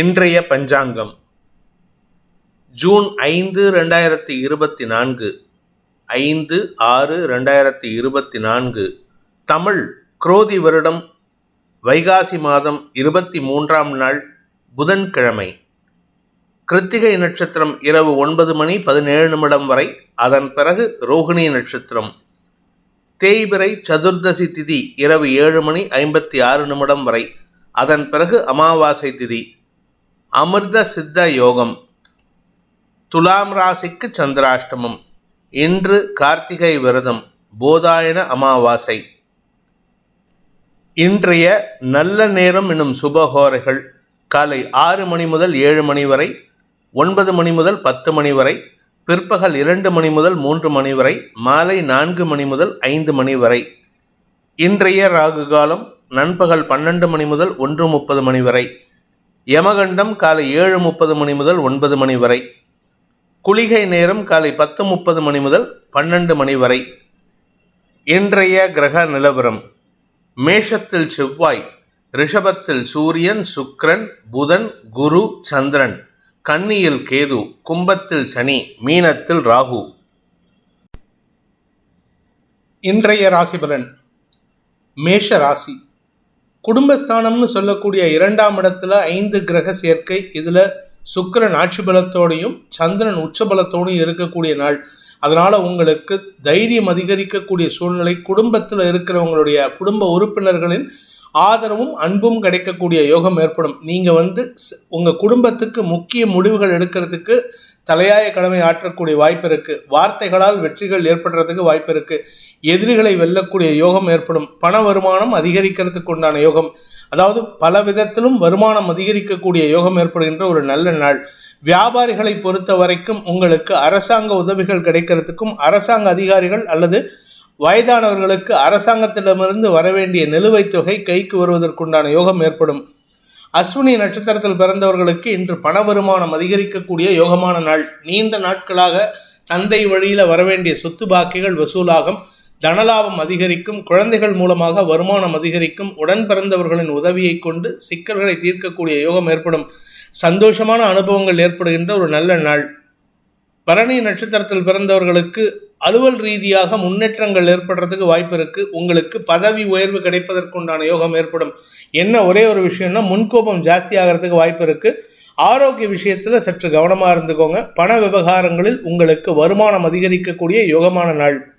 இன்றைய பஞ்சாங்கம். ஜூன் ஐந்து ரெண்டாயிரத்தி இருபத்தி நான்கு. ஐந்து ஆறு ரெண்டாயிரத்தி இருபத்தி நான்கு. தமிழ் குரோதி வருடம் வைகாசி மாதம் இருபத்தி மூன்றாம் நாள் புதன்கிழமை. கிருத்திகை நட்சத்திரம் இரவு ஒன்பது மணி பதினேழு நிமிடம் வரை அதன் பிறகு ரோகிணி நட்சத்திரம். தேய்பிறை சதுர்தசி திதி இரவு ஏழு மணி ஐம்பத்தி ஆறு நிமிடம் வரை அதன் பிறகு அமாவாசை திதி அமிர்த சித்த யோகம். துலாம் ராசிக்கு சந்திராஷ்டமம். இன்று கார்த்திகை விரதம். போதாயன அமாவாசை. இன்றைய நல்ல நேரம் என்னும் சுபஹோரைகள் காலை ஆறு மணி முதல் ஏழு மணி வரை ஒன்பது மணி முதல் பத்து மணி வரை பிற்பகல் இரண்டு மணி முதல் மூன்று மணி வரை மாலை நான்கு மணி முதல் ஐந்து மணி வரை. இன்றைய ராகு காலம் நண்பகல் பன்னெண்டு மணி முதல் ஒன்று முப்பது மணி வரை. யமகண்டம் காலை ஏழு முப்பது மணி முதல் ஒன்பது மணி வரை. குளிகை நேரம் காலை பத்து முப்பது மணி முதல் பன்னெண்டு மணி வரை. இன்றைய கிரக நிலவரம். மேஷத்தில் செவ்வாய் ரிஷபத்தில் சூரியன் சுக்கிரன் புதன் குரு சந்திரன் கன்னியில் கேது கும்பத்தில் சனி மீனத்தில் ராகு. இன்றைய ராசி பலன். மேஷ ராசி. குடும்பஸ்தானம்னு சொல்லக்கூடிய இரண்டாம் இடத்துல ஐந்து கிரக சேர்க்கை இதில் சுக்கிரன் ஆட்சி பலத்தோடையும் சந்திரன் உச்ச பலத்தோடையும் இருக்கக்கூடிய நாள். அதனால் உங்களுக்கு தைரியம் அதிகரிக்கக்கூடிய சூழ்நிலை குடும்பத்தில் இருக்கிறவங்களுடைய குடும்ப உறுப்பினர்களின் ஆதரவும் அன்பும் கிடைக்கக்கூடிய யோகம் ஏற்படும். நீங்கள் வந்து உங்கள் குடும்பத்துக்கு முக்கிய முடிவுகள் எடுக்கிறதுக்கு தலையாய கடமை ஆற்றக்கூடிய வாய்ப்பு இருக்குது வார்த்தைகளால் வெற்றிகள் ஏற்படுறதுக்கு வாய்ப்பு இருக்குது எதிரிகளை வெல்லக்கூடிய யோகம் ஏற்படும். பண வருமானம் அதிகரிக்கிறதுக்கு உண்டான யோகம். அதாவது பல விதத்திலும் வருமானம் அதிகரிக்கக்கூடிய யோகம் ஏற்படுகின்ற ஒரு நல்ல நாள். வியாபாரிகளை பொறுத்த வரைக்கும் உங்களுக்கு அரசாங்க உதவிகள் கிடைக்கிறதுக்கும் அரசாங்க அதிகாரிகள் அல்லது வயதானவர்களுக்கு அரசாங்கத்திடமிருந்து வரவேண்டிய நிலுவைத் தொகை கைக்கு வருவதற்குண்டான யோகம் ஏற்படும். அஸ்வினி நட்சத்திரத்தில் பிறந்தவர்களுக்கு இன்று பண வருமானம் அதிகரிக்கக்கூடிய யோகமான நாள். நீண்ட நாட்களாக தந்தை வழியில் வரவேண்டிய சொத்து பாக்கிகள் வசூலாகும். தனலாபம் அதிகரிக்கும். குழந்தைகள் மூலமாக வருமானம் அதிகரிக்கும். உடன் பிறந்தவர்களின் உதவியை கொண்டு சிக்கல்களை தீர்க்கக்கூடிய யோகம் ஏற்படும். சந்தோஷமான அனுபவங்கள் ஏற்படுகின்ற ஒரு நல்ல நாள். பரணி நட்சத்திரத்தில் பிறந்தவர்களுக்கு அலுவல் ரீதியாக முன்னேற்றங்கள் ஏற்படுறதுக்கு வாய்ப்பு இருக்கு. உங்களுக்கு பதவி உயர்வு கிடைப்பதற்குண்டான யோகம் ஏற்படும். என்ன ஒரே ஒரு விஷயம்னா முன்கோபம் ஜாஸ்தி ஆகிறதுக்கு வாய்ப்பு இருக்கு. ஆரோக்கிய விஷயத்துல சற்று கவனமா இருந்துக்கோங்க. பண விவகாரங்களில் உங்களுக்கு வருமானம் அதிகரிக்கக்கூடிய யோகமான நாள்.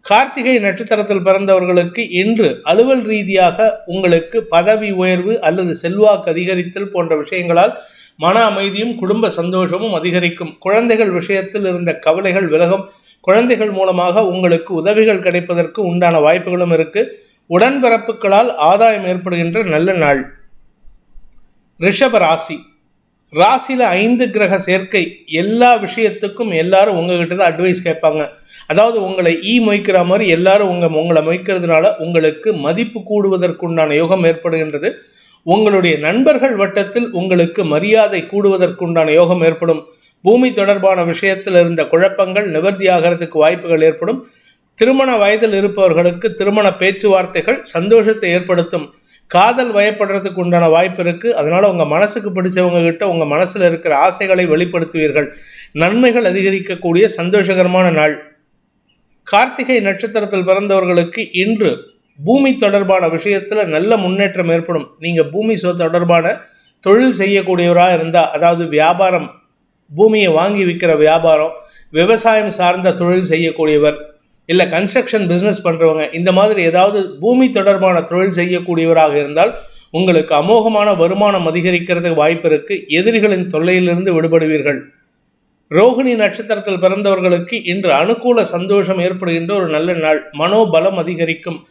கார்த்திகை நட்சத்திரத்தில் பிறந்தவர்களுக்கு இன்று அலுவல் ரீதியாக உங்களுக்கு பதவி உயர்வு அல்லது செல்வாக்கு அதிகரித்தல் போன்ற விஷயங்களால் மன அமைதியும் குடும்ப சந்தோஷமும் அதிகரிக்கும். குழந்தைகள் விஷயத்தில் இருந்த கவலைகள் விலகும் குழந்தைகள் மூலமாக உங்களுக்கு உதவிகள் கிடைப்பதற்கு உண்டான வாய்ப்புகளும் இருக்கு. உடன்பிறப்புகளால் ஆதாயம் ஏற்படுகின்ற நல்ல நாள். ரிஷப ராசி. ராசியில் ஐந்து கிரக சேர்க்கை எல்லா விஷயத்துக்கும் எல்லாரும் உங்ககிட்ட தான் அட்வைஸ் கேட்பாங்க. அதாவது உங்களை ஈ மொய்க்கிற மாதிரி எல்லாரும் உங்கள் உங்களை மொய்க்கிறதுனால உங்களுக்கு மதிப்பு கூடுவதற்குண்டான யோகம் ஏற்படுகின்றது. உங்களுடைய நண்பர்கள் வட்டத்தில் உங்களுக்கு மரியாதை கூடுவதற்குண்டான யோகம் ஏற்படும். பூமி தொடர்பான விஷயத்தில் இருந்த குழப்பங்கள் நிவர்த்தியாகிறதுக்கு வாய்ப்புகள் ஏற்படும். திருமண வயதில் இருப்பவர்களுக்கு திருமண பேச்சுவார்த்தைகள் சந்தோஷத்தை ஏற்படுத்தும். காதல் வயப்படுறதுக்கு உண்டான வாய்ப்பு இருக்கு. அதனால உங்க மனசுக்கு பிடிச்சவங்க கிட்ட உங்க மனசுல இருக்கிற ஆசைகளை வெளிப்படுத்துவீர்கள். நன்மைகள் அதிகரிக்கக்கூடிய சந்தோஷகரமான நாள். கார்த்திகை நட்சத்திரத்தில் பிறந்தவர்களுக்கு இன்று பூமி தொடர்பான விஷயத்துல நல்ல முன்னேற்றம் ஏற்படும். நீங்க பூமி சொ தொடர்பான தொழில் செய்யக்கூடியவராக இருந்தா அதாவது வியாபாரம் பூமியை வாங்கி விற்கிற வியாபாரம் விவசாயம் சார்ந்த தொழில் செய்யக்கூடியவர் இல்லை கன்ஸ்ட்ரக்ஷன் பிஸ்னஸ் பண்ணுறவங்க இந்த மாதிரி ஏதாவது பூமி தொடர்பான தொழில் செய்யக்கூடியவராக இருந்தால் உங்களுக்கு அமோகமான வருமானம் அதிகரிக்கிறதுக்கு வாய்ப்பு இருக்கு. எதிரிகளின் தொல்லையிலிருந்து விடுபடுவீர்கள். ரோகிணி நட்சத்திரத்தில் பிறந்தவர்களுக்கு இன்று அனுகூல சந்தோஷம் ஏற்படுகின்ற ஒரு நல்ல நாள். மனோபலம் அதிகரிக்கும்.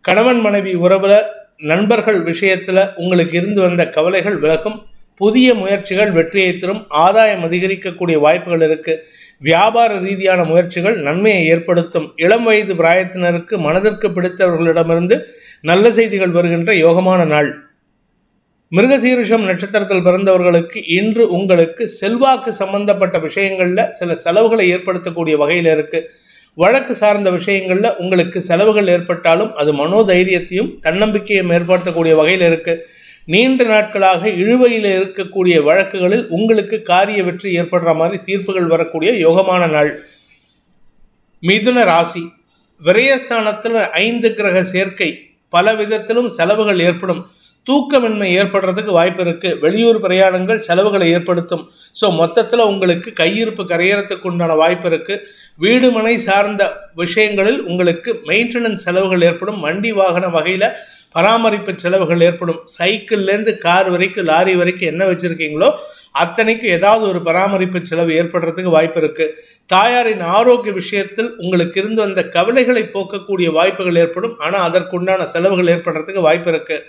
கணவன் மனைவி உறவுல நண்பர்கள் விஷயத்துல உங்களுக்கு இருந்து வந்த கவலைகள் விலகும். புதிய முயற்சிகள் வெற்றியை தரும் ஆதாயம் அதிகரிக்கக்கூடிய வாய்ப்புகள் இருக்கு. வியாபார ரீதியான முயற்சிகள் நன்மையை ஏற்படுத்தும். இளம் வயது பிராயத்தினருக்கு மனதிற்கு பிடித்தவர்களிடமிருந்து நல்ல செய்திகள் வருகின்ற யோகமான நாள். மிருகசீரிஷம் நட்சத்திரத்தில் பிறந்தவர்களுக்கு இன்று உங்களுக்கு செல்வாக்கு சம்பந்தப்பட்ட விஷயங்களில் சில செலவுகளை ஏற்படுத்தக்கூடிய வகையில் இருக்கு. வழக்கு சார்ந்த விஷயங்களில் உங்களுக்கு செலவுகள் ஏற்பட்டாலும் அது மனோதைரியத்தையும் தன்னம்பிக்கையும் ஏற்படுத்தக்கூடிய வகையில் இருக்குது நீண்ட நாட்களாக இழுவையில் இருக்கக்கூடிய வழக்குகளில் உங்களுக்கு காரிய வெற்றி ஏற்படுற மாதிரி தீர்ப்புகள் வரக்கூடிய யோகமான நாள். மிதுன ராசி. விரயஸ்தானத்தில் ஐந்து கிரக சேர்க்கை. பல விதத்திலும் செலவுகள் ஏற்படும். தூக்கமின்மை ஏற்படுறதுக்கு வாய்ப்பு இருக்கு. வெளியூர் பிரயாணங்கள் செலவுகளை ஏற்படுத்தும். ஸோ மொத்தத்தில் உங்களுக்கு கையிருப்பு கரையறதுக்கு உண்டான வாய்ப்பு இருக்கு. வீடுமனை சார்ந்த விஷயங்களில் உங்களுக்கு மெயின்டெனன்ஸ் செலவுகள் ஏற்படும். வண்டி வாகன வகையில் பராமரிப்பு செலவுகள் ஏற்படும். சைக்கிள்லேருந்து கார் வரைக்கும் லாரி வரைக்கும் என்ன வச்சுருக்கீங்களோ அத்தனைக்கு ஏதாவது ஒரு பராமரிப்பு செலவு ஏற்படுறதுக்கு வாய்ப்பு இருக்குது தாயாரின் ஆரோக்கிய விஷயத்தில் உங்களுக்கு இருந்து வந்த கவலைகளை போக்கக்கூடிய வாய்ப்புகள் ஏற்படும். ஆனால் அதற்குண்டான செலவுகள் ஏற்படுறதுக்கு வாய்ப்பு இருக்குது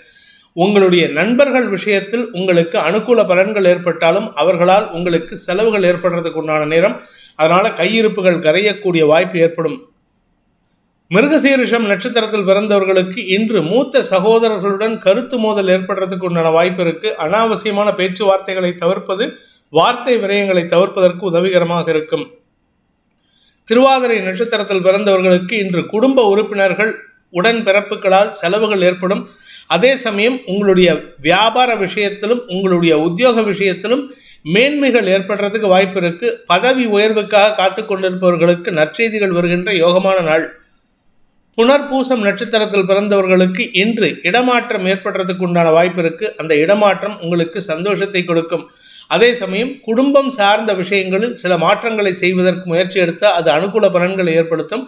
உங்களுடைய நண்பர்கள் விஷயத்தில் உங்களுக்கு அனுகூல பலன்கள் ஏற்பட்டாலும் அவர்களால் உங்களுக்கு செலவுகள் ஏற்படுறதுக்கு உண்டான நேரம். அதனால் கையிருப்புகள் கரையக்கூடிய வாய்ப்பு ஏற்படும். மிருகசீரிஷம் நட்சத்திரத்தில் பிறந்தவர்களுக்கு இன்று மூத்த சகோதரர்களுடன் கருத்து மோதல் ஏற்படுறதுக்கு உண்டான வாய்ப்பு இருக்கு. அனாவசியமான பேச்சுவார்த்தைகளை தவிர்ப்பது வார்த்தை விரயங்களை தவிர்ப்பதற்கு உதவிகரமாக இருக்கும். திருவாதிரை நட்சத்திரத்தில் பிறந்தவர்களுக்கு இன்று குடும்ப உறுப்பினர்கள் உடன் பிறப்புகளால் செலவுகள் ஏற்படும். அதே சமயம் உங்களுடைய வியாபார விஷயத்திலும் உங்களுடைய உத்தியோக விஷயத்திலும் மேன்மைகள் ஏற்படுறதுக்கு வாய்ப்பு இருக்கு. பதவி உயர்வுக்காக காத்து கொண்டிருப்பவர்களுக்கு நற்செய்திகள் வருகின்ற யோகமான நாள். புனர்பூசம் நட்சத்திரத்தில் பிறந்தவர்களுக்கு இன்று இடமாற்றம் ஏற்படுறதுக்கு உண்டான வாய்ப்பு இருக்கு. அந்த இடமாற்றம் உங்களுக்கு சந்தோஷத்தை கொடுக்கும். அதே சமயம் குடும்பம் சார்ந்த விஷயங்களில் சில மாற்றங்களை செய்வதற்கு முயற்சி எடுத்தால் அது அனுகூல பலன்களை ஏற்படுத்தும்.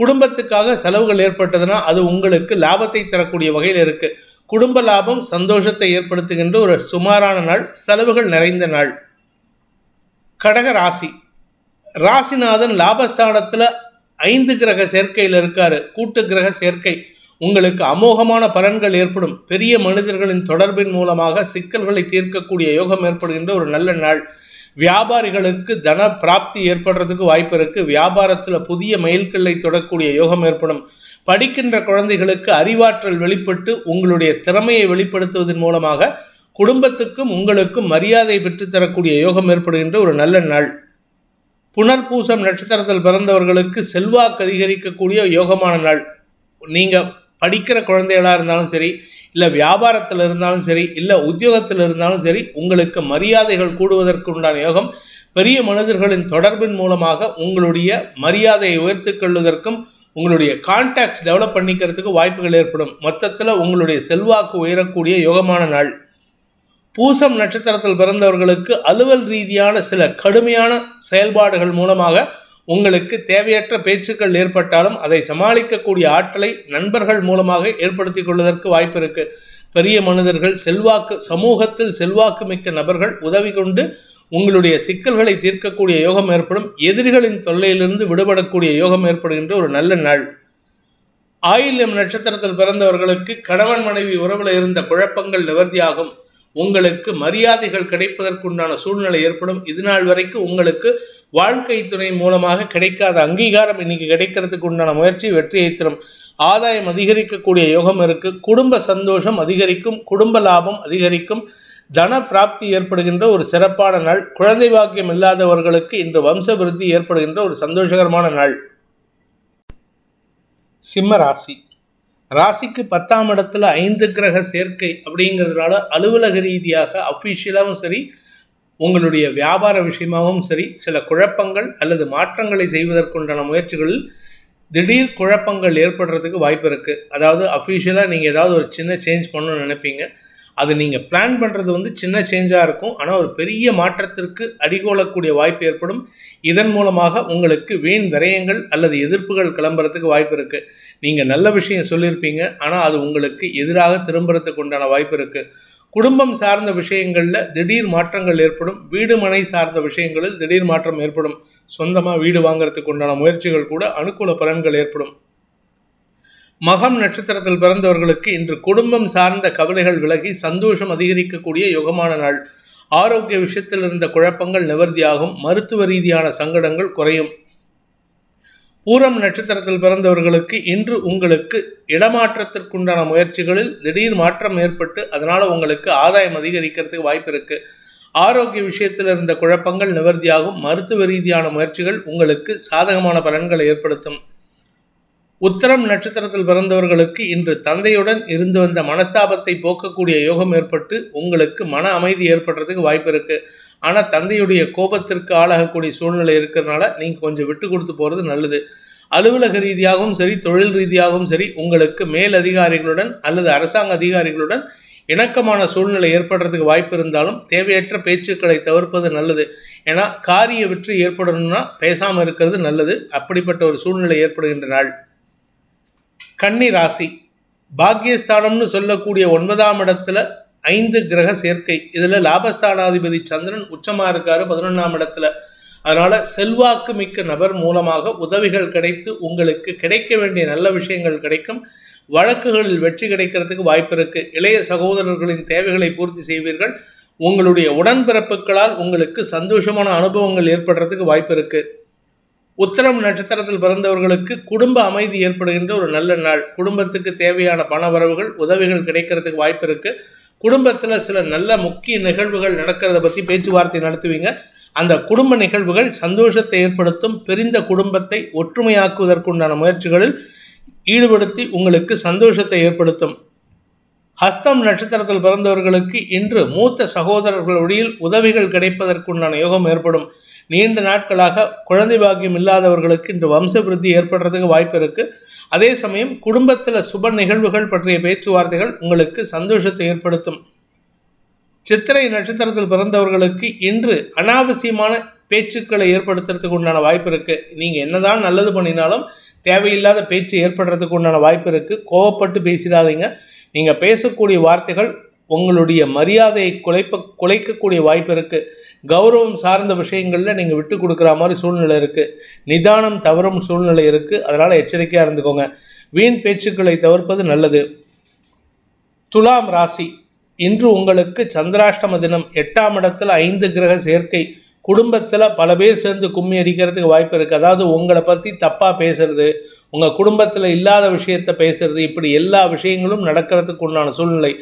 குடும்பத்துக்காக செலவுகள் ஏற்பட்டதுன்னா அது உங்களுக்கு லாபத்தை தரக்கூடிய வகையில் இருக்கு. குடும்ப லாபம் சந்தோஷத்தை ஏற்படுத்துகின்ற ஒரு சுமாரான நாள் செலவுகள் நிறைந்த நாள். கடக ராசி. ராசிநாதன் லாபஸ்தானத்தில் ஐந்து கிரக சேர்க்கையில் இருக்காரு. கூட்டு கிரக சேர்க்கை. உங்களுக்கு அமோகமான பலன்கள் ஏற்படும். பெரிய மனிதர்களின் தொடர்பின் மூலமாக சிக்கல்களை தீர்க்கக்கூடிய யோகம் ஏற்படுகின்ற ஒரு நல்ல நாள். வியாபாரிகளுக்கு தன பிராப்தி ஏற்படுறதுக்கு வாய்ப்பு இருக்கு. வியாபாரத்தில் புதிய மைல்கல்லை தொடக்கூடிய யோகம் ஏற்படும். படிக்கின்ற குழந்தைகளுக்கு அறிவாற்றல் வெளிப்பட்டு உங்களுடைய திறமையை வெளிப்படுத்துவதன் மூலமாக குடும்பத்துக்கும் உங்களுக்கும் மரியாதை பெற்றுத்தரக்கூடிய யோகம் ஏற்படுகின்ற ஒரு நல்ல நாள். புனர்பூசம் நட்சத்திரத்தில் பிறந்தவர்களுக்கு செல்வாக்கு அதிகரிக்கக்கூடிய யோகமான நாள். நீங்கள் படிக்கிற குழந்தைகளாக இருந்தாலும் சரி இல்லை வியாபாரத்தில் இருந்தாலும் சரி இல்லை உத்தியோகத்தில் இருந்தாலும் சரி உங்களுக்கு மரியாதைகள் கூடுவதற்கு உண்டான யோகம் பெரிய மனிதர்களின் தொடர்பின் மூலமாக உங்களுடைய மரியாதையை உயர்த்து கொள்வதற்கும் உங்களுடைய கான்டாக்ட்ஸ் டெவலப் பண்ணிக்கிறதுக்கு வாய்ப்புகள் ஏற்படும். மொத்தத்தில் உங்களுடைய செல்வாக்கு உயரக்கூடிய யோகமான நாள். பூசம் நட்சத்திரத்தில் பிறந்தவர்களுக்கு அலுவல் ரீதியான சில கடுமையான செயல்பாடுகள் மூலமாக உங்களுக்கு தேவையற்ற பேச்சுக்கள் ஏற்பட்டாலும் அதை சமாளிக்கக்கூடிய ஆற்றலை நண்பர்கள் மூலமாக ஏற்படுத்தி கொள்வதற்கு வாய்ப்பு இருக்கு. பெரிய மனிதர்கள் செல்வாக்கு சமூகத்தில் செல்வாக்கு மிக்க நபர்கள் உதவி கொண்டு உங்களுடைய சிக்கல்களை தீர்க்கக்கூடிய யோகம் ஏற்படும். எதிரிகளின் தொல்லையிலிருந்து விடுபடக்கூடிய யோகம் ஏற்படுகின்ற ஒரு நல்ல நாள். ஆயில்யம் நட்சத்திரத்தில் பிறந்தவர்களுக்கு கணவன் மனைவி உறவில் இருந்த குழப்பங்கள் நிவர்த்தியாகும். உங்களுக்கு மரியாதைகள் கிடைப்பதற்குண்டான சூழ்நிலை ஏற்படும். இது நாள் வரைக்கும் உங்களுக்கு வாழ்க்கை துணை மூலமாக கிடைக்காத அங்கீகாரம் இன்னைக்கு கிடைக்கிறதுக்கு உண்டான முயற்சி வெற்றியை தரும். ஆதாயம் அதிகரிக்கக்கூடிய யோகம் இருக்கு. குடும்ப சந்தோஷம் அதிகரிக்கும். குடும்ப லாபம் அதிகரிக்கும். தன பிராப்தி ஏற்படுகின்ற ஒரு சிறப்பான நாள். குழந்தை பாக்கியம் இல்லாதவர்களுக்கு இன்று வம்ச விருத்தி ஏற்படுகின்ற ஒரு சந்தோஷகரமான நாள். சிம்ம ராசி. ராசிக்கு பத்தாம் இடத்துல ஐந்து கிரக சேர்க்கை அப்படிங்கிறதுனால அலுவலக ரீதியாக அஃபிஷியலாகவும் சரி உங்களுடைய வியாபார விஷயமாகவும் சரி சில குழப்பங்கள் அல்லது மாற்றங்களை செய்வதற்குண்டான முயற்சிகளில் திடீர் குழப்பங்கள் ஏற்படுறதுக்கு வாய்ப்பு இருக்குது அதாவது அஃபிஷியலாக நீங்கள் ஏதாவது ஒரு சின்ன சேஞ்ச் பண்ணணும்னு நினைப்பீங்க. அது நீங்கள் பிளான் பண்ணுறது வந்து சின்ன சேஞ்சாக இருக்கும். ஆனால் ஒரு பெரிய மாற்றத்திற்கு அடிகோலக்கூடிய வாய்ப்பு ஏற்படும். இதன் மூலமாக உங்களுக்கு வீண் விரயங்கள் அல்லது எதிர்ப்புகள் கிளம்புறதுக்கு வாய்ப்பு இருக்குது நீங்கள் நல்ல விஷயம் சொல்லியிருப்பீங்க. ஆனால் அது உங்களுக்கு எதிராக திரும்புறதுக்கு உண்டான வாய்ப்பு இருக்குது குடும்பம் சார்ந்த விஷயங்களில் திடீர் மாற்றங்கள் ஏற்படும். வீடு மனை சார்ந்த விஷயங்களில் திடீர் மாற்றம் ஏற்படும். சொந்தமாக வீடு வாங்குறதுக்கு உண்டான முயற்சிகள் கூட அனுகூல பலன்கள் ஏற்படும். மகம் நட்சத்திரத்தில் பிறந்தவர்களுக்கு இன்று குடும்பம் சார்ந்த கவலைகள் விலகி சந்தோஷம் அதிகரிக்கக்கூடிய யுகமான நாள். ஆரோக்கிய விஷயத்தில் இருந்த குழப்பங்கள் நிவர்த்தியாகும். மருத்துவ ரீதியான சங்கடங்கள் குறையும். பூரம் நட்சத்திரத்தில் பிறந்தவர்களுக்கு இன்று உங்களுக்கு இடமாற்றத்திற்குண்டான முயற்சிகளில் திடீர் மாற்றம் ஏற்பட்டு அதனால் உங்களுக்கு ஆதாயம் அதிகரிக்கிறதுக்கு வாய்ப்பு இருக்கு. ஆரோக்கிய விஷயத்தில் இருந்த குழப்பங்கள் நிவர்த்தியாகும். மருத்துவ ரீதியான முயற்சிகள் உங்களுக்கு சாதகமான பலன்களை ஏற்படுத்தும். உத்தரம் நட்சத்திரத்தில் பிறந்தவர்களுக்கு இன்று தந்தையுடன் இருந்து வந்த மனஸ்தாபத்தை போக்கக்கூடிய யோகம் ஏற்பட்டு உங்களுக்கு மன அமைதி ஏற்படுறதுக்கு வாய்ப்பு இருக்கு. ஆனால் தந்தையுடைய கோபத்திற்கு ஆளாகக்கூடிய சூழ்நிலை இருக்கிறதுனால நீங்கள் கொஞ்சம் விட்டு கொடுத்து போகிறது நல்லது. அலுவலக ரீதியாகவும் சரி தொழில் ரீதியாகவும் சரி உங்களுக்கு மேல் அதிகாரிகளுடன் அல்லது அரசாங்க அதிகாரிகளுடன் இணக்கமான சூழ்நிலை ஏற்படுறதுக்கு வாய்ப்பு இருந்தாலும் தேவையற்ற பேச்சுக்களை தவிர்ப்பது நல்லது. ஏன்னா காரிய வெற்றி ஏற்படணும்னா பேசாமல் இருக்கிறது நல்லது. அப்படிப்பட்ட ஒரு சூழ்நிலை ஏற்படுகின்ற நாள். கன்னி ராசி. பாக்யஸ்தானம்னு சொல்லக்கூடிய ஒன்பதாம் இடத்துல ஐந்து கிரக சேர்க்கை. இதில் லாபஸ்தானாதிபதி சந்திரன் உச்சமாக இருக்காரு பதினொன்றாம் இடத்துல. அதனால் செல்வாக்கு மிக்க நபர் மூலமாக உதவிகள் கிடைத்து உங்களுக்கு கிடைக்க வேண்டிய நல்ல விஷயங்கள் கிடைக்கும். வழக்குகளில் வெற்றி கிடைக்கிறதுக்கு வாய்ப்பு இருக்குது இளைய சகோதரர்களின் தேவைகளை பூர்த்தி செய்வீர்கள். உங்களுடைய உடன்பிறப்புகளால் உங்களுக்கு சந்தோஷமான அனுபவங்கள் ஏற்படுறதுக்கு வாய்ப்பு இருக்குது உத்தரம் நட்சத்திரத்தில் பிறந்தவர்களுக்கு குடும்ப அமைதி ஏற்படுகின்ற ஒரு நல்ல நாள். குடும்பத்துக்கு தேவையான பண வரவுகள் உதவிகள் கிடைக்கிறதுக்கு வாய்ப்பு இருக்கு. குடும்பத்தில் சில நல்ல முக்கிய நிகழ்வுகள் நடக்கிறத பற்றி பேச்சுவார்த்தை நடத்துவீங்க. அந்த குடும்ப நிகழ்வுகள் சந்தோஷத்தை ஏற்படுத்தும். பிரிந்த குடும்பத்தை ஒற்றுமையாக்குவதற்குண்டான முயற்சிகளில் ஈடுபடுத்தி உங்களுக்கு சந்தோஷத்தை ஏற்படுத்தும். ஹஸ்தம் நட்சத்திரத்தில் பிறந்தவர்களுக்கு இன்று மூத்த சகோதரர்களுடைய உதவிகள் கிடைப்பதற்குண்டான யோகம் ஏற்படும். நீண்ட நாட்களாக குழந்தை பாக்கியம் இல்லாதவர்களுக்கு இன்று வம்ச விருத்தி ஏற்படுறதுக்கு வாய்ப்பு இருக்கு. அதே சமயம் குடும்பத்தில் சுப நிகழ்வுகள் பற்றிய பேச்சுவார்த்தைகள் உங்களுக்கு சந்தோஷத்தை ஏற்படுத்தும். சித்திரை நட்சத்திரத்தில் பிறந்தவர்களுக்கு இன்று அனாவசியமான பேச்சுக்களை ஏற்படுத்துறதுக்கு உண்டான வாய்ப்பு இருக்கு. நீங்க என்னதான் நல்லது பண்ணினாலும் தேவையில்லாத பேச்சு ஏற்படுறதுக்கு உண்டான வாய்ப்பு இருக்கு. கோவப்பட்டு பேசிடாதீங்க. நீங்கள் பேசக்கூடிய வார்த்தைகள் உங்களுடைய மரியாதையை குலைப்ப குலைக்கக்கூடிய வாய்ப்பு இருக்குது கௌரவம் சார்ந்த விஷயங்களில் நீங்கள் விட்டு கொடுக்குற மாதிரி சூழ்நிலை இருக்குது நிதானம் தவறும் சூழ்நிலை இருக்குது அதனால் எச்சரிக்கையாக இருந்துக்கோங்க. வீண் பேச்சுக்களை தவிர்ப்பது நல்லது. துலாம் ராசி. இன்று உங்களுக்கு சந்திராஷ்டம தினம். எட்டாம் இடத்தில் ஐந்து கிரக சேர்க்கை. குடும்பத்தில் பல பேர் சேர்ந்து கும்மி அடிக்கிறதுக்கு வாய்ப்பு இருக்குது அதாவது உங்களை பற்றி தப்பாக பேசுறது உங்கள் குடும்பத்தில் இல்லாத விஷயத்த பேசுறது இப்படி எல்லா விஷயங்களும் நடக்கிறதுக்கு உண்டான சூழ்நிலை.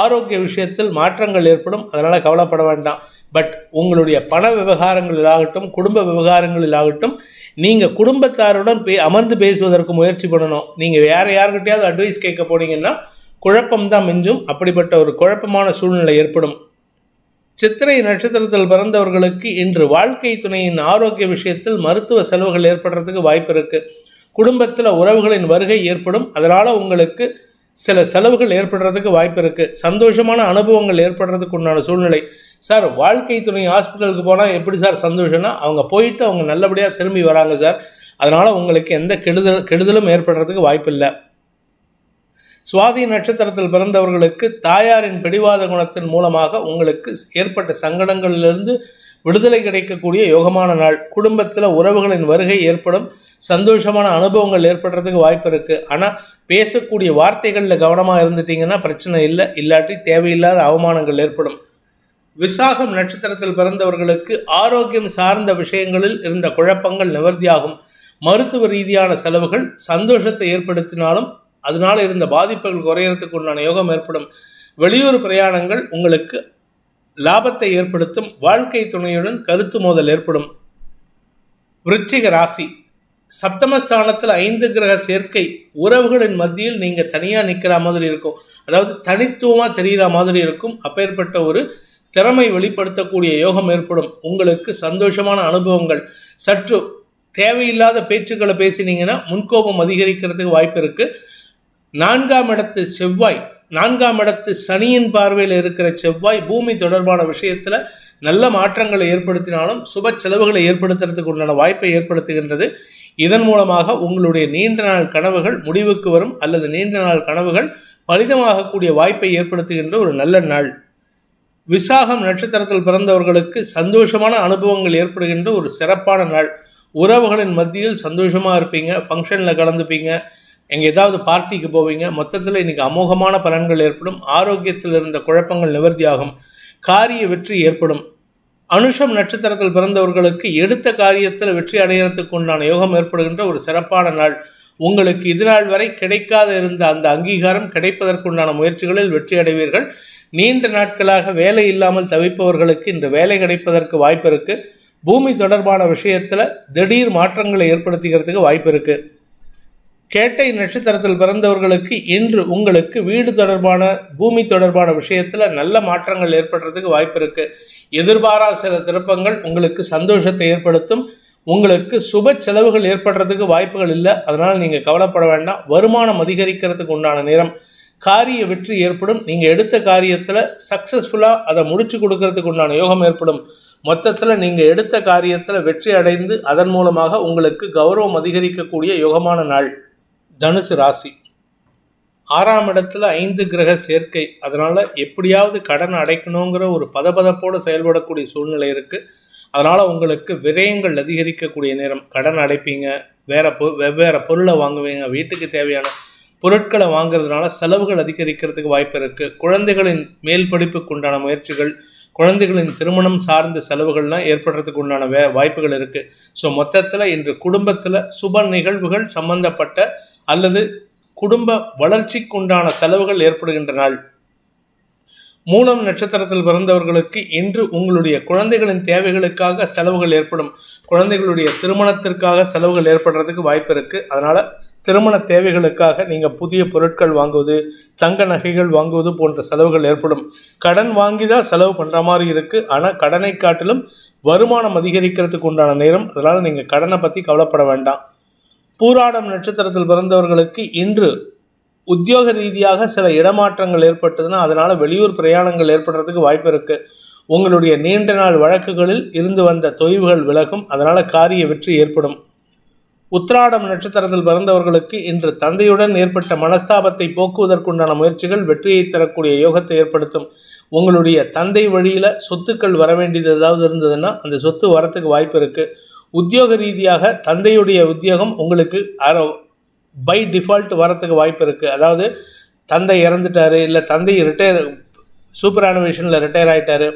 ஆரோக்கிய விஷயத்தில் மாற்றங்கள் ஏற்படும். அதனால் கவலைப்பட வேண்டாம். பட் உங்களுடைய பண விவகாரங்களில் ஆகட்டும் குடும்ப விவகாரங்களில் ஆகட்டும் நீங்கள் குடும்பத்தாருடன் பே அமர்ந்து பேசுவதற்கு முயற்சி பண்ணணும். நீங்கள் வேறு யாருக்கிட்டையாவது அட்வைஸ் கேட்க போனீங்கன்னா குழப்பம்தான் மிஞ்சும். அப்படிப்பட்ட ஒரு குழப்பமான சூழ்நிலை ஏற்படும். சித்திரை நட்சத்திரத்தில் பிறந்தவர்களுக்கு இன்று வாழ்க்கை துணையின் ஆரோக்கிய விஷயத்தில் மருத்துவ செலவுகள் ஏற்படுறதுக்கு வாய்ப்பு இருக்கு. குடும்பத்தில் உறவுகளின் வருகை ஏற்படும். அதனால் உங்களுக்கு சில செலவுகள் ஏற்படுறதுக்கு வாய்ப்பு இருக்கு. சந்தோஷமான அனுபவங்கள் ஏற்படுறதுக்கு உண்டான சூழ்நிலை. சார் வாழ்க்கை துணை ஹாஸ்பிட்டலுக்கு போனால் எப்படி சார் சந்தோஷம்னா அவங்க போயிட்டு அவங்க நல்லபடியாக திரும்பி வராங்க சார். அதனால் உங்களுக்கு எந்த கெடுதல் கெடுதலும் ஏற்படுறதுக்கு வாய்ப்பு இல்லை சுவாதி நட்சத்திரத்தில் பிறந்தவர்களுக்கு தாயாரின் பிடிவாத குணத்தின் மூலமாக உங்களுக்கு ஏற்பட்ட சங்கடங்களிலிருந்து விடுதலை கிடைக்கக்கூடிய யோகமான நாள். குடும்பத்தில் உறவுகளின் வருகை ஏற்படும் சந்தோஷமான அனுபவங்கள் ஏற்படுறதுக்கு வாய்ப்பு இருக்குது ஆனால் பேசக்கூடிய வார்த்தைகளில் கவனமாக இருந்துட்டீங்கன்னா பிரச்சனை இல்லை. இல்லாட்டி தேவையில்லாத அவமானங்கள் ஏற்படும். விசாகம் நட்சத்திரத்தில் பிறந்தவர்களுக்கு ஆரோக்கியம் சார்ந்த விஷயங்களில் இருந்த குழப்பங்கள் நிவர்த்தியாகும். மருத்துவ ரீதியான செலவுகள் சந்தோஷத்தை ஏற்படுத்தினாலும் அதனால இருந்த பாதிப்புகள் குறையறதுக்கு உண்டான யோகம் ஏற்படும். வெளியூர் பிரயாணங்கள் உங்களுக்கு லாபத்தை ஏற்படுத்தும். வாழ்க்கை துணையுடன் கருத்து மோதல் ஏற்படும். விருச்சிக ராசி. சப்தமஸ்தானத்தில் ஐந்து கிரக சேர்க்கை. உறவுகளின் மத்தியில் நீங்கள் தனியாக நிற்கிற மாதிரி இருக்கும். அதாவது தனித்துவமாக தெரிகிற மாதிரி இருக்கும். அப்பேற்பட்ட ஒரு திறமை வெளிப்படுத்தக்கூடிய யோகம் ஏற்படும். உங்களுக்கு சந்தோஷமான அனுபவங்கள். சற்று தேவையில்லாத பேச்சுக்களை பேசினீங்கன்னா முன்கோபம் அதிகரிக்கிறதுக்கு வாய்ப்பு இருக்குது நான்காம் இடத்து செவ்வாய் நான்காம் இடத்து சனியின் பார்வையில் இருக்கிற செவ்வாய் பூமி தொடர்பான விஷயத்தில் நல்ல மாற்றங்களை ஏற்படுத்தினாலும் சுப செலவுகளை ஏற்படுத்துறதுக்கு உண்டான வாய்ப்பை ஏற்படுத்துகின்றது. இதன் மூலமாக உங்களுடைய நீண்ட நாள் கனவுகள் முடிவுக்கு வரும் அல்லது நீண்ட நாள் கனவுகள் பலிதமாகக்கூடிய வாய்ப்பை ஏற்படுத்துகின்ற ஒரு நல்ல நாள். விசாகம் நட்சத்திரத்தில் பிறந்தவர்களுக்கு சந்தோஷமான அனுபவங்கள் ஏற்படுகின்ற ஒரு சிறப்பான நாள். உறவுகளின் மத்தியில் சந்தோஷமாக இருப்பீங்க ஃபங்க்ஷனில் கலந்துப்பீங்க எங்கே ஏதாவது பார்ட்டிக்கு போவீங்க மொத்தத்தில் இன்றைக்கி அமோகமான பலன்கள் ஏற்படும் ஆரோக்கியத்தில் இருந்த குழப்பங்கள் நிவர்த்தியாகும் காரிய வெற்றி ஏற்படும். அனுஷம் நட்சத்திரத்தில் பிறந்தவர்களுக்கு எடுத்த காரியத்தில் வெற்றி அடையிறதுக்கு உண்டான யோகம் ஏற்படுகின்ற ஒரு சிறப்பான நாள். உங்களுக்கு இதுநாள் வரை கிடைக்காத இருந்த அந்த அங்கீகாரம் கிடைப்பதற்குண்டான முயற்சிகளில் வெற்றி அடைவீர்கள். நீண்ட நாட்களாக வேலை இல்லாமல் தவிப்பவர்களுக்கு இந்த வேலை கிடைப்பதற்கு வாய்ப்பு இருக்குது பூமி தொடர்பான விஷயத்தில் திடீர் மாற்றங்களை ஏற்படுத்திக்கிறதுக்கு வாய்ப்பு இருக்குது கேட்டை நட்சத்திரத்தில் பிறந்தவர்களுக்கு இன்று உங்களுக்கு வீடு தொடர்பான பூமி தொடர்பான விஷயத்தில் நல்ல மாற்றங்கள் ஏற்படுறதுக்கு வாய்ப்பு இருக்கு. எதிர்பாராத சில திருப்பங்கள் உங்களுக்கு சந்தோஷத்தை ஏற்படுத்தும். உங்களுக்கு சுப செலவுகள் ஏற்படுறதுக்கு வாய்ப்புகள் இல்லை. அதனால் நீங்கள் கவலைப்பட வேண்டாம். வருமானம் அதிகரிக்கிறதுக்கு உண்டான நேரம். காரிய வெற்றி ஏற்படும். நீங்கள் எடுத்த காரியத்தில் சக்ஸஸ்ஃபுல்லாக அதை முடிச்சு கொடுக்கறதுக்கு உண்டான யோகம் ஏற்படும். மொத்தத்தில் நீங்கள் எடுத்த காரியத்தில் வெற்றி அடைந்து அதன் மூலமாக உங்களுக்கு கௌரவம் அதிகரிக்கக்கூடிய யோகமான நாள். தனுசு ராசி. ஆறாம் இடத்துல ஐந்து கிரக சேர்க்கை. அதனால் எப்படியாவது கடன் அடைக்கணுங்கிற ஒரு பதபதப்போடு செயல்படக்கூடிய சூழ்நிலை இருக்குது அதனால் உங்களுக்கு விரயங்கள் அதிகரிக்கக்கூடிய நேரம். கடன் அடைப்பீங்க. வேற பொ வெவ்வேறு பொருளை வாங்குவீங்க. வீட்டுக்கு தேவையான பொருட்களை வாங்குறதுனால செலவுகள் அதிகரிக்கிறதுக்கு வாய்ப்பு இருக்குது குழந்தைகளின் மேல் படிப்புக்கு உண்டான முயற்சிகள் குழந்தைகளின் திருமணம் சார்ந்த செலவுகள்லாம் ஏற்படுறதுக்கு உண்டான வே வாய்ப்புகள் இருக்குது ஸோ மொத்தத்தில் இன்று குடும்பத்தில் சுப நிகழ்வுகள் சம்பந்தப்பட்ட அல்லது குடும்ப வளர்ச்சிக்குண்டான செலவுகள் ஏற்படுகின்ற நாள். மூலம் நட்சத்திரத்தில் பிறந்தவர்களுக்கு இன்று உங்களுடைய குழந்தைகளின் தேவைகளுக்காக செலவுகள் ஏற்படும். குழந்தைகளுடைய திருமணத்திற்காக செலவுகள் ஏற்படுறதுக்கு வாய்ப்பு இருக்கு. அதனால திருமண தேவைகளுக்காக நீங்கள் புதிய பொருட்கள் வாங்குவது தங்க நகைகள் வாங்குவது போன்ற செலவுகள் ஏற்படும். கடன் வாங்கி தான் செலவு பண்ணுற மாதிரி இருக்குது ஆனால் கடனை காட்டிலும் வருமானம் அதிகரிக்கிறதுக்கு உண்டான நேரம். அதனால் நீங்கள் கடனை பற்றி கவலைப்பட வேண்டாம். பூராடம் நட்சத்திரத்தில் பிறந்தவர்களுக்கு இன்று உத்தியோக ரீதியாக சில இடமாற்றங்கள் ஏற்பட்டதுன்னா அதனால் வெளியூர் பிரயாணங்கள் ஏற்படுறதுக்கு வாய்ப்பு இருக்குது உங்களுடைய நீண்ட நாள் வழக்குகளில் இருந்து வந்த தொய்வுகள் விலகும் அதனால் காரிய வெற்றி ஏற்படும். உத்ராடம் நட்சத்திரத்தில் பிறந்தவர்களுக்கு இன்று தந்தையுடன் ஏற்பட்ட மனஸ்தாபத்தை போக்குவதற்குண்டான முயற்சிகள் வெற்றியை தரக்கூடிய யோகத்தை ஏற்படுத்தும். உங்களுடைய தந்தை வழியில் சொத்துக்கள் வர வேண்டியது ஏதாவது இருந்ததுன்னா அந்த சொத்து வரத்துக்கு வாய்ப்பு இருக்குது உத்தியோக ரீதியாக தந்தையுடைய உத்தியோகம் உங்களுக்கு பை டிஃபால்ட் வரத்துக்கு வாய்ப்பு இருக்குது அதாவது தந்தை இறந்துட்டாரு இல்லை தந்தை ரிட்டையர் சூப்பர் அனிமேஷனில் ரிட்டையர் ஆகிட்டாரு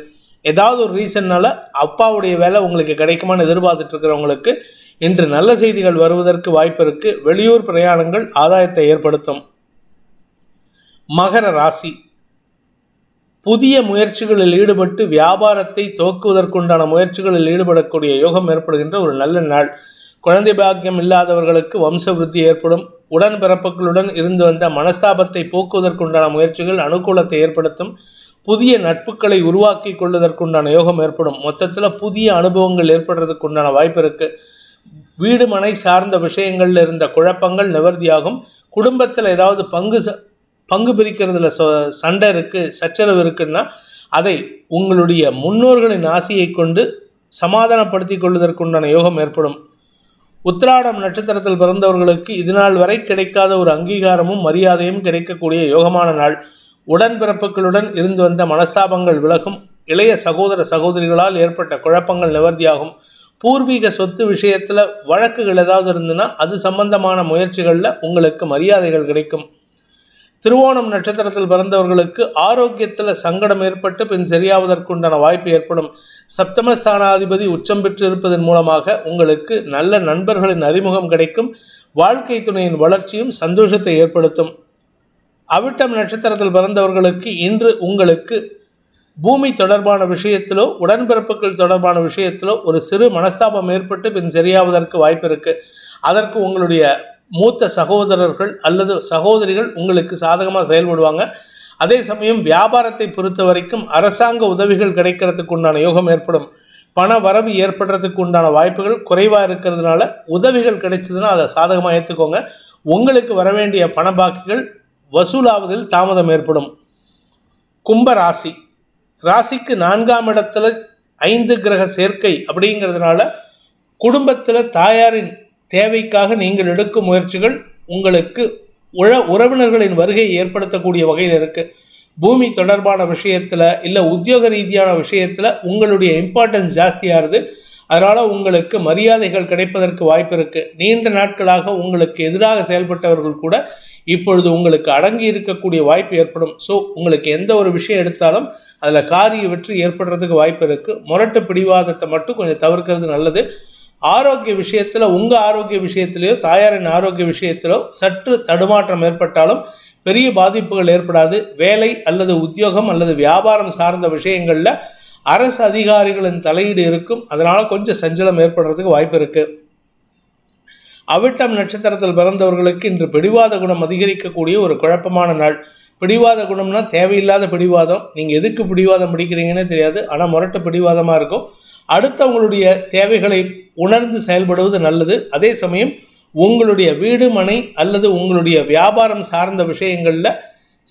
ஏதாவது ஒரு ரீசன்னால் அப்பாவுடைய வேலை உங்களுக்கு கிடைக்குமான்னு எதிர்பார்த்துட்ருக்கிறவங்களுக்கு இன்று நல்ல செய்திகள் வருவதற்கு வாய்ப்பு இருக்குது வெளியூர் பிரயாணங்கள் ஆதாயத்தை ஏற்படுத்தும். மகர ராசி. புதிய முயற்சிகளில் ஈடுபட்டு வியாபாரத்தை துவக்குவதற்குண்டான முயற்சிகளில் ஈடுபடக்கூடிய யோகம் ஏற்படுகின்ற ஒரு நல்ல நாள். குழந்தை பாக்கியம் இல்லாதவர்களுக்கு வம்ச விருத்தி ஏற்படும் உடன்பிறப்புகளுடன் இருந்து வந்த மனஸ்தாபத்தை போக்குவதற்குண்டான முயற்சிகள் அனுகூலத்தை ஏற்படுத்தும். புதிய நட்புகளை உருவாக்கி கொள்வதற்குண்டான யோகம் ஏற்படும். மொத்தத்தில் புதிய அனுபவங்கள் ஏற்படுறதுக்கு உண்டான வாய்ப்பு இருக்குது வீடு மனை சார்ந்த விஷயங்களில் இருந்த குழப்பங்கள் நிவர்த்தியாகும். குடும்பத்தில் ஏதாவது பங்கு பங்கு பிரிக்கிறதுல சண்டை இருக்குது சச்சரவு இருக்குன்னா அதை உங்களுடைய முன்னோர்களின் ஆசையை கொண்டு சமாதானப்படுத்தி கொள்வதற்குண்டான யோகம் ஏற்படும். உத்திராடம் நட்சத்திரத்தில் பிறந்தவர்களுக்கு இதுநாள் வரை கிடைக்காத ஒரு அங்கீகாரமும் மரியாதையும் கிடைக்கக்கூடிய யோகமான நாள். உடன்பிறப்புகளுடன் இருந்து வந்த மனஸ்தாபங்கள் விலகும். இளைய சகோதர சகோதரிகளால் ஏற்பட்ட குழப்பங்கள் நிவர்த்தியாகும். பூர்வீக சொத்து விஷயத்தில் வழக்குகள் ஏதாவது இருந்துன்னா அது சம்பந்தமான முயற்சிகளில் உங்களுக்கு மரியாதைகள் கிடைக்கும். திருவோணம் நட்சத்திரத்தில் பிறந்தவர்களுக்கு ஆரோக்கியத்தில் சங்கடம் ஏற்பட்டு பின் சரியாவதற்குண்டான வாய்ப்பு ஏற்படும். சப்தமஸ்தானாதிபதி உச்சம் பெற்றிருப்பதன் மூலமாக உங்களுக்கு நல்ல நண்பர்களின் அறிமுகம் கிடைக்கும். வாழ்க்கை துணையின் வளர்ச்சியும் சந்தோஷத்தை ஏற்படுத்தும். அவிட்டம் நட்சத்திரத்தில் பிறந்தவர்களுக்கு இன்று உங்களுக்கு பூமி தொடர்பான விஷயத்திலோ உடன்பிறப்புகள் தொடர்பான விஷயத்திலோ ஒரு சிறு மனஸ்தாபம் ஏற்பட்டு பின் சரியாவதற்கு வாய்ப்பு இருக்குது அதற்கு உங்களுடைய மூத்த சகோதரர்கள் அல்லது சகோதரிகள் உங்களுக்கு சாதகமாக செயல்படுவாங்க. அதே சமயம் வியாபாரத்தை பொறுத்த வரைக்கும் அரசாங்க உதவிகள் கிடைக்கிறதுக்கு உண்டான யோகம் ஏற்படும். பண வரவு ஏற்படுறதுக்கு உண்டான வாய்ப்புகள் குறைவாக இருக்கிறதுனால உதவிகள் கிடைச்சதுன்னா அதை சாதகமாக ஏற்றுக்கோங்க உங்களுக்கு வர வேண்டிய பண பாக்கிகள் வசூலாவதில் தாமதம் ஏற்படும். கும்ப ராசி. ராசிக்கு நான்காம் இடத்துல ஐந்து கிரக சேர்க்கை அப்படிங்கிறதுனால குடும்பத்தில் தாயாரின் தேவைக்காக நீங்கள் எடுக்கும் முயற்சிகள் உங்களுக்கு உழ உறவினர்களின் வருகையை ஏற்படுத்தக்கூடிய வகையில் இருக்குது பூமி தொடர்பான விஷயத்தில் இல்லை உத்தியோக ரீதியான விஷயத்தில் உங்களுடைய இம்பார்ட்டன்ஸ் ஜாஸ்தியாகுது அதனால் உங்களுக்கு மரியாதைகள் கிடைப்பதற்கு வாய்ப்பு இருக்குது நீண்ட நாட்களாக உங்களுக்கு எதிராக செயல்பட்டவர்கள் கூட இப்பொழுது உங்களுக்கு அடங்கி இருக்கக்கூடிய வாய்ப்பு ஏற்படும். ஸோ உங்களுக்கு எந்த ஒரு விஷயம் எடுத்தாலும் அதில் காரிய வெற்றி ஏற்படுறதுக்கு வாய்ப்பு இருக்குது முரட்டு பிடிவாதத்தை மட்டும் கொஞ்சம் தவிர்க்கிறது நல்லது. ஆரோக்கிய விஷயத்தில் உங்கள் ஆரோக்கிய விஷயத்திலேயோ தாயாரின் ஆரோக்கிய விஷயத்திலோ சற்று தடுமாற்றம் ஏற்பட்டாலும் பெரிய பாதிப்புகள் ஏற்படாது. வேலை அல்லது உத்தியோகம் அல்லது வியாபாரம் சார்ந்த விஷயங்களில் அரசு அதிகாரிகளின் தலையீடு இருக்கும். அதனால் கொஞ்சம் சஞ்சலம் ஏற்படுறதுக்கு வாய்ப்பு இருக்குது அவிட்டம் நட்சத்திரத்தில் பிறந்தவர்களுக்கு இன்று பிடிவாத குணம் அதிகரிக்கக்கூடிய ஒரு குழப்பமான நாள். பிடிவாத குணம்னா தேவையில்லாத பிடிவாதம். நீங்கள் எதுக்கு பிடிவாதம் பிடிக்கிறீங்கன்னே தெரியாது. ஆனால் முரட்டு பிடிவாதமாக இருக்கும். அடுத்தவங்களுடைய தேவைகளை உணர்ந்து செயல்படுவது நல்லது. அதே சமயம் உங்களுடைய வீடு மனை அல்லது உங்களுடைய வியாபாரம் சார்ந்த விஷயங்களில்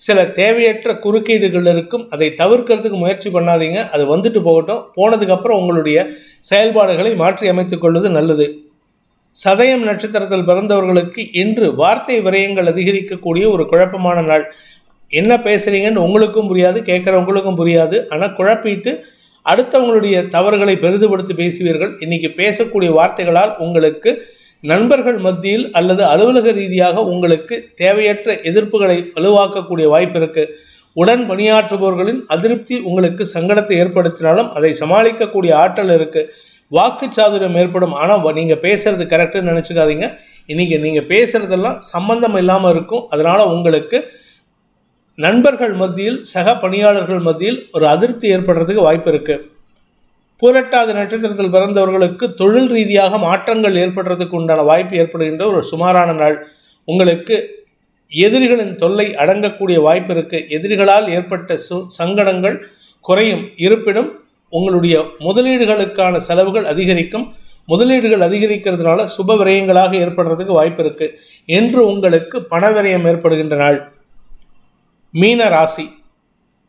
சில தேவையற்ற குறுக்கீடுகள் இருக்கும். அதை தவிர்க்கிறதுக்கு முயற்சி பண்ணாதீங்க. அது வந்துட்டு போகட்டும். போனதுக்கப்புறம் உங்களுடைய செயல்பாடுகளை மாற்றி அமைத்துக் கொள்வது நல்லது. சதயம் நட்சத்திரத்தில் பிறந்தவர்களுக்கு இன்று வார்த்தை விரயங்கள் அதிகரிக்கக்கூடிய ஒரு குழப்பமான நாள். என்ன பேசுறீங்கன்னு உங்களுக்கும் புரியாது கேட்குறவங்களுக்கும் புரியாது. ஆனால் குழப்பிட்டு அடுத்தவங்களுடைய தவறுகளை பெரிதுபடுத்தி பேசுவீர்கள். இன்னைக்கு பேசக்கூடிய வார்த்தைகளால் உங்களுக்கு நண்பர்கள் மத்தியில் அல்லது அலுவலக ரீதியாக உங்களுக்கு தேவையற்ற எதிர்ப்புகளை வலுவாக்கக்கூடிய வாய்ப்பு இருக்கு. உடன் பணியாற்றுபவர்களின் அதிருப்தி உங்களுக்கு சங்கடத்தை ஏற்படுத்தினாலும் அதை சமாளிக்கக்கூடிய ஆற்றல் இருக்கு. வாக்கு சாதுரியம் ஏற்படும். ஆனால் நீங்கள் பேசுறது கரெக்டுன்னு நினச்சிக்காதீங்க. இன்னைக்கு நீங்கள் பேசுறதெல்லாம் சம்பந்தம் இல்லாமல் இருக்கும். அதனால உங்களுக்கு நண்பர்கள் மத்தியில் சக பணியாளர்கள் மத்தியில் ஒரு அதிருப்தி ஏற்படுறதுக்கு வாய்ப்பு இருக்குது பூரட்டாதி நட்சத்திரத்தில் பிறந்தவர்களுக்கு தொழில் ரீதியாக மாற்றங்கள் ஏற்படுறதுக்கு உண்டான வாய்ப்பு ஏற்படுகின்ற ஒரு சுமாரான நாள். உங்களுக்கு எதிரிகளின் தொல்லை அடங்கக்கூடிய வாய்ப்பு இருக்குது எதிரிகளால் ஏற்பட்ட சு சங்கடங்கள் குறையும். இருப்பினும் உங்களுடைய முதலீடுகளுக்கான செலவுகள் அதிகரிக்கும். முதலீடுகள் அதிகரிக்கிறதுனால சுப விரயங்களாக ஏற்படுறதுக்கு வாய்ப்பு இருக்குது என்று உங்களுக்கு பண விரயம் ஏற்படுகின்ற நாள். மீன ராசி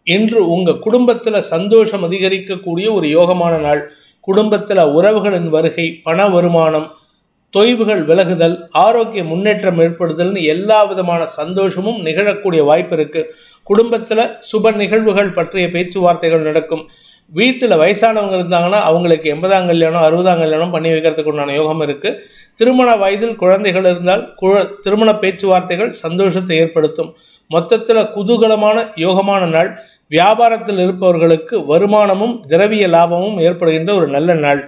இன்று உங்கள் குடும்பத்தில் சந்தோஷம் அதிகரிக்கக்கூடிய ஒரு யோகமான நாள். குடும்பத்தில் உறவுகளின் வருகை பண வருமானம் தொய்வுகள் விலகுதல் ஆரோக்கிய முன்னேற்றம் ஏற்படுதல்னு எல்லா விதமான சந்தோஷமும் நிகழக்கூடிய வாய்ப்பு இருக்கு. குடும்பத்தில் சுப நிகழ்வுகள் பற்றிய பேச்சுவார்த்தைகள் நடக்கும். வீட்டில் வயசானவங்க இருந்தாங்கன்னா அவங்களுக்கு எண்பதாம் கல்யாணம் அறுபதாம் கல்யாணம் பண்ணி வைக்கிறதுக்கு உண்டான யோகம் இருக்குது திருமண வயதில் குழந்தைகள் இருந்தால் குழ திருமண பேச்சுவார்த்தைகள் சந்தோஷத்தை ஏற்படுத்தும். மொத்தத்தில் குதூகலமான யோகமான நாள். வியாபாரத்தில் இருப்பவர்களுக்கு வருமானமும் திரவிய லாபமும் ஏற்படுகின்ற ஒரு நல்ல நாள்.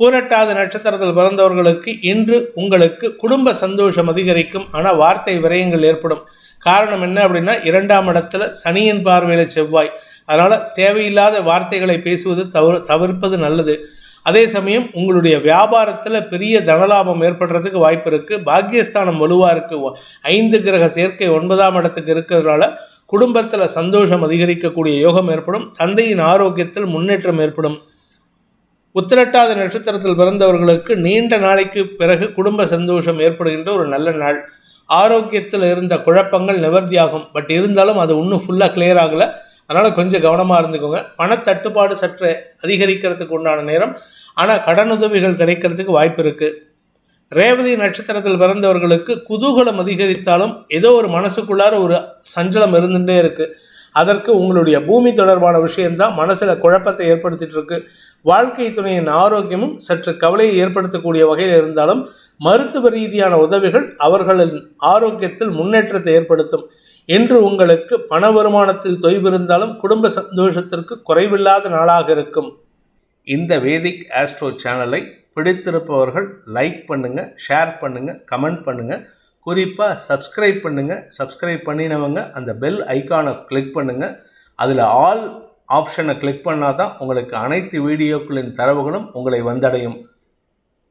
பூரட்டாத நட்சத்திரத்தில் பிறந்தவர்களுக்கு இன்று உங்களுக்கு குடும்ப சந்தோஷம் அதிகரிக்கும். ஆனால் வார்த்தை விரயங்கள் ஏற்படும். காரணம் என்ன அப்படின்னா இரண்டாம் இடத்துல சனியின் பார்வையில் செவ்வாய். அதனால் தேவையில்லாத வார்த்தைகளை பேசுவது தவிர தவிர்ப்பது நல்லது. அதே சமயம் உங்களுடைய வியாபாரத்தில் பெரிய தனலாபம் ஏற்படுறதுக்கு வாய்ப்பு இருக்குது பாக்கியஸ்தானம் வலுவாக இருக்குது ஐந்து கிரக சேர்க்கை ஒன்பதாம் இடத்துக்கு இருக்கிறதுனால குடும்பத்தில் சந்தோஷம் அதிகரிக்கக்கூடிய யோகம் ஏற்படும். தந்தையின் ஆரோக்கியத்தில் முன்னேற்றம் ஏற்படும். உத்திரட்டாத நட்சத்திரத்தில் பிறந்தவர்களுக்கு நீண்ட நாளைக்கு பிறகு குடும்ப சந்தோஷம் ஏற்படுகின்ற ஒரு நல்ல நாள். ஆரோக்கியத்தில் இருந்த குழப்பங்கள் நிவர்த்தியாகும். பட் இருந்தாலும் அது இன்னும் ஃபுல்லாக கிளியர் ஆகலை. அதனால் கொஞ்சம் கவனமாக இருந்துக்கோங்க. பணத்தட்டுப்பாடு சற்று அதிகரிக்கிறதுக்கு உண்டான நேரம். ஆனால் கடனுதவிகள் கிடைக்கிறதுக்கு வாய்ப்பு இருக்குது ரேவதி நட்சத்திரத்தில் பிறந்தவர்களுக்கு குதூகலம் அதிகரித்தாலும் ஏதோ ஒரு மனசுக்குள்ளார ஒரு சஞ்சலம் இருந்துகிட்டே இருக்குது அதற்கு உங்களுடைய பூமி தொடர்பான விஷயம்தான் மனசில் குழப்பத்தை ஏற்படுத்திட்டு இருக்கு. வாழ்க்கை துணையின் ஆரோக்கியமும் சற்று கவலையை ஏற்படுத்தக்கூடிய வகையில் இருந்தாலும் மருத்துவ ரீதியான உதவிகள் அவர்களின் ஆரோக்கியத்தில் முன்னேற்றத்தை ஏற்படுத்தும். என்று உங்களுக்கு பண வருமானத்தில் தொய்விருந்தாலும் குடும்ப சந்தோஷத்திற்கு குறைவில்லாத நாளாக இருக்கும். இந்த வேதிக் ஆஸ்ட்ரோ சேனலை பிடித்திருப்பவர்கள் லைக் பண்ணுங்கள் ஷேர் பண்ணுங்கள் கமெண்ட் பண்ணுங்கள் குறிப்பாக சப்ஸ்கிரைப் பண்ணுங்கள் சப்ஸ்கிரைப் பண்ணினவங்க அந்த பெல் ஐக்கானை கிளிக் பண்ணுங்கள் அதில் ஆல் ஆப்ஷனை கிளிக் பண்ணால் தான் உங்களுக்கு அனைத்து வீடியோக்களின் தரவுகளும் உங்களை வந்தடையும்.